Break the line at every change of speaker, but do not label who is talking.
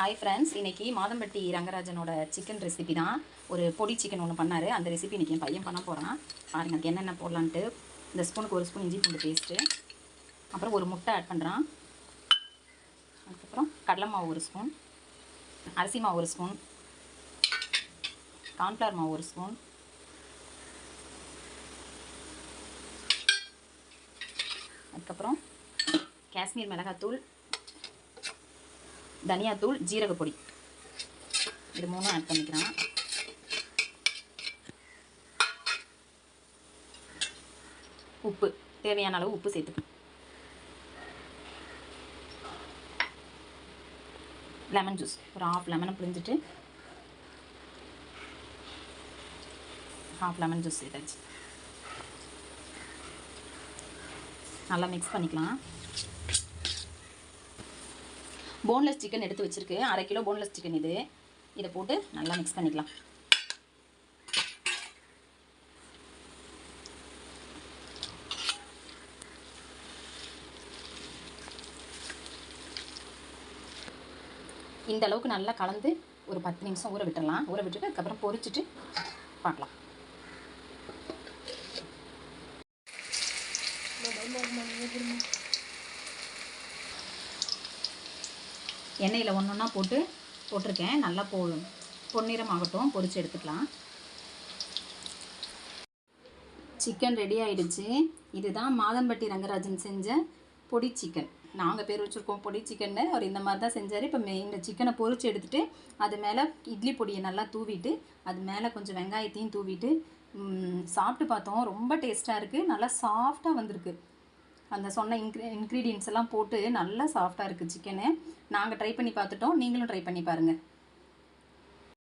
Hi friends இன்னைக்கு Madhampatti ரங்கராஜனோட chicken recipe தான். ஒரு பொடி சிக்கன் ஒன்று பண்ணார். அந்த ரெசிபி இன்றைக்கி என் பையன் பண்ண போகிறான் பாருங்க அதுக்கு என்னென்ன போடலான்ட்டு. இந்த ஸ்பூனுக்கு ஒரு ஸ்பூன் இஞ்சி பூண்டு பேஸ்ட்டு அப்புறம் ஒரு முட்டை ஆட் பண்ணுறான் அதுக்கப்புறம் கடலை மாவு ஒரு ஸ்பூன். அரிசி மாவு ஒரு ஸ்பூன். கார்ன்ஃப்ளவர் மாவு ஒரு ஸ்பூன். அதுக்கப்புறம் காஷ்மீர் மிளகாத்தூள். தனியாத்தூள் ஜீரகப்பொடி இது மூணும் ஆட் பண்ணிக்கலாம். உப்பு. தேவையான அளவு உப்பு சேர்த்துக்கணும் லெமன் ஜூஸ் ஒரு ஹாஃப் லெமனை புழிஞ்சிட்டு ஹாஃப் லெமன் ஜூஸ் சேர்த்தாச்சு. நல்லா மிக்ஸ் பண்ணிக்கலாம். போன்லெஸ் சிக்கன் எடுத்து வச்சுருக்கு அரை கிலோ போன்லெஸ் சிக்கன் இது. இதை போட்டு நல்லா மிக்ஸ் பண்ணிக்கலாம். இந்த அளவுக்கு நல்லா கலந்து ஒரு பத்து நிமிஷம் ஊற விட்டுடலாம். ஊற விட்டுட்டு அதுக்கப்புறம் பொறிச்சிட்டு பார்க்கலாம். எண்ணெயில் ஒன்று ஒன்றா போட்டு போட்டிருக்கேன். நல்லா போ பொன்னிறம் ஆகட்டும் பொரித்து எடுத்துக்கலாம். சிக்கன் ரெடி ஆயிடுச்சு. இதுதான் மாதம்பட்டி ரங்கராஜன் செஞ்ச பொடி சிக்கன். நாங்கள் பேர் வச்சுருக்கோம் பொடி சிக்கன்னு. அவர் இந்த மாதிரி தான் செஞ்சார். இப்போ மெ இந்த சிக்கனை பொரித்து எடுத்துகிட்டு அது மேலே இட்லி பொடியை நல்லா தூவிட்டு அது மேலே கொஞ்சம் வெங்காயத்தையும் தூவிட்டு சாப்பிட்டு பார்த்தோம். ரொம்ப டேஸ்ட்டாக இருக்குது நல்லா சாஃப்டாக வந்திருக்கு. அந்த சொன்ன இன்க்ரீ இன்க்ரீடியன்ஸ் எல்லாம் போட்டு நல்லா சாஃப்டாக இருக்குது சிக்கனு நாங்கள் ட்ரை பண்ணி பார்த்துட்டோம். நீங்களும் ட்ரை பண்ணி பாருங்கள்